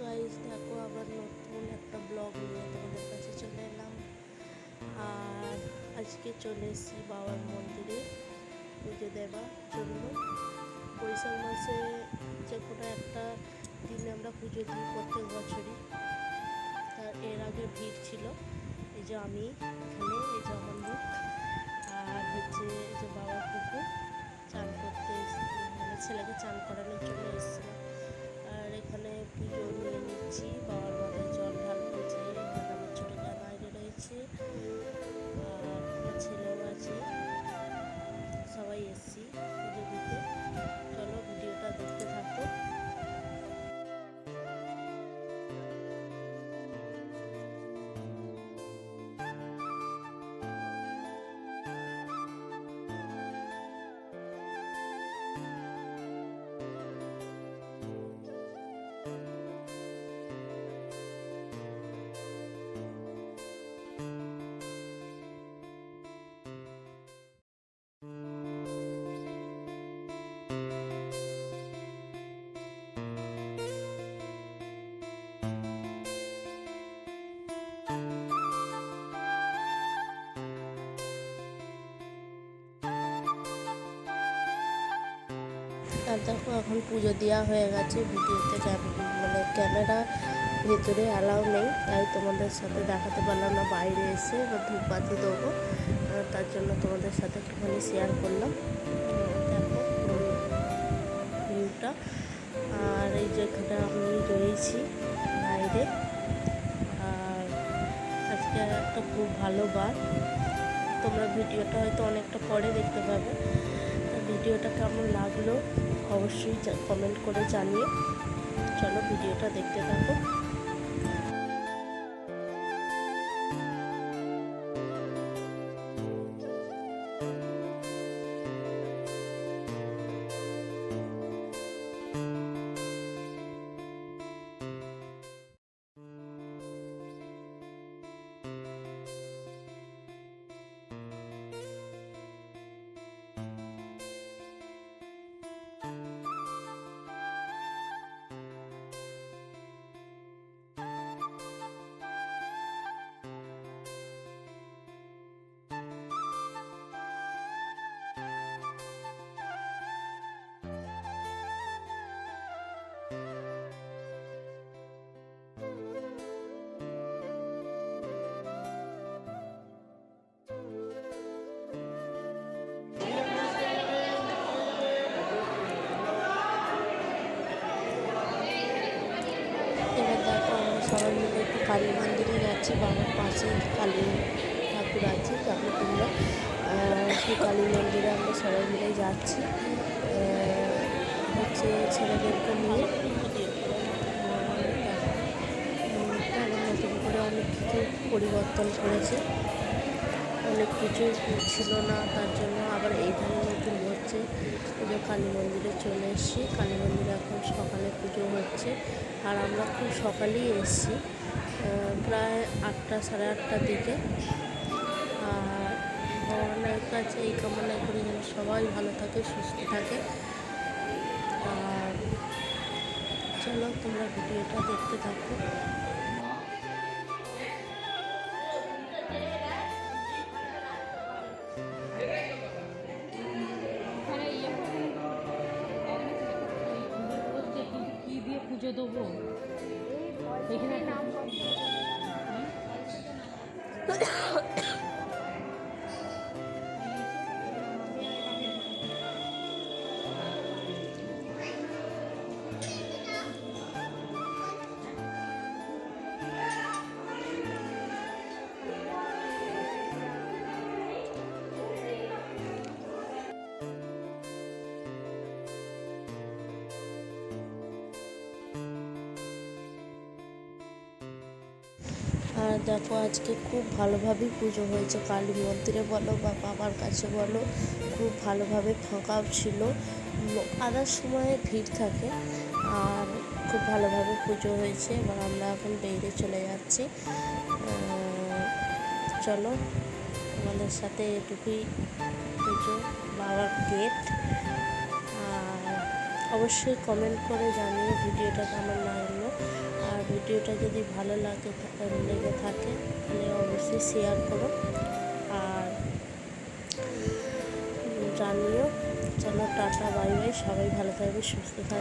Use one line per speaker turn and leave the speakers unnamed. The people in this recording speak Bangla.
গাইজ দেখো আবার নতুন একটা ব্লগ নিয়ে তোমাদের কাছে চলে এলাম। আর আজকে চলে এসেছি বাবার মন্দিরে পুজো দেওয়ার জন্য। বৈশাখ মাসে যে কোনো একটা দিনে আমরা পুজো দিই প্রত্যেক বছরই। তার এর আগে ভিড় ছিল, এই যে আমি এখানে, এই যে আমার মুখ আর হচ্ছে এই যে বাবার পুকুর চান করতে মানে ছেলেকে চান করানোর জন্য এসেছিলাম দেখো, এখন পুজো দেওয়া হয়ে গেছে, ভিডিওতে মানে ক্যামেরা ভেতরে অ্যালাউ নেই, তাই তোমাদের সাথে দেখাতে পারলাম না, বাইরে এসে বা ধূপবাতি দেবো তার জন্য তোমাদের সাথে একটুখানি শেয়ার করলাম। দেখো ভিউটা, আর এই যেখানে আমি রয়েছি বাইরে, আর আজকে একটা খুব ভালো বার, তোমরা ভিডিওটা হয়তো অনেকটা পরে দেখতে পাবে ভিডিওটা কেমন লাগল? অবশ্যই কমেন্ট করে জানিয়ে চলো ভিডিওটা দেখতে থাকো। কালী মন্দিরে যাচ্ছি, বাবার পাশে কালী ঠাকুর আছে যাকে তোমরা সেই কালী মন্দিরে আমরা সবাই মিলে যাচ্ছি। হচ্ছে ছেলেদেরকে নিয়ে। নতুন করে অনেক কিছু পরিবর্তন করেছে। অনেক কিছু ছিল না, তার জন্য আবার এইখানে নতুন হচ্ছে। পুজো কালী মন্দিরে চলে এসেছি। কালী মন্দিরে এখন সকালে পুজো হচ্ছে। আর আমরা খুব সকালেই এসেছি। প্রায় আটটা সাড়ে আটটার দিকে। আর ভগবানের কাছে এই কামনা করি যেন সবাই ভালো থাকে, সুস্থ থাকে। আর চলো, তোমরা ভিডিওটা দেখতে থাকো।
ওখানে ইয়ে পুজো দেবো? এখানে নাম
দেখো আজকে খুব ভালোভাবেই পুজো হয়েছে। কালী মন্দিরে বলো বা বাবার কাছে বলো, খুব ভালোভাবে ফাঁকাও ছিল। আদার সময়ে ভিড় থাকে আর খুব ভালোভাবে পুজো হয়েছে। এবার আমরা এখন বেরিয়ে চলে যাচ্ছি। চলো আমাদের সাথে এটুকুই পুজো, বাবার গেট আর অবশ্যই কমেন্ট করে জানিয়ে ভিডিওটা কেমন লাগল। ভিডিওটা যদি ভালো লাগে লেগে থাকে, তাহলে অবশ্যই শেয়ার করো। আর জানিও, চলো টাটা বাই বাই সবাই ভালো থাকবে, সুস্থ থাকবে।